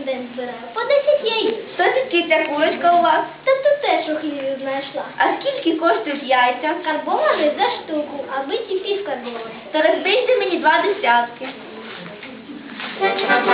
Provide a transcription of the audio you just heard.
кожен день збираю, по 10 яєць. Що таке ця курочка у вас? Та тут теж у хліві знайшла. А скільки коштують яйця? Карбовані за штуку, а биті пів карбовані. То розбийте мені два десятки. Thank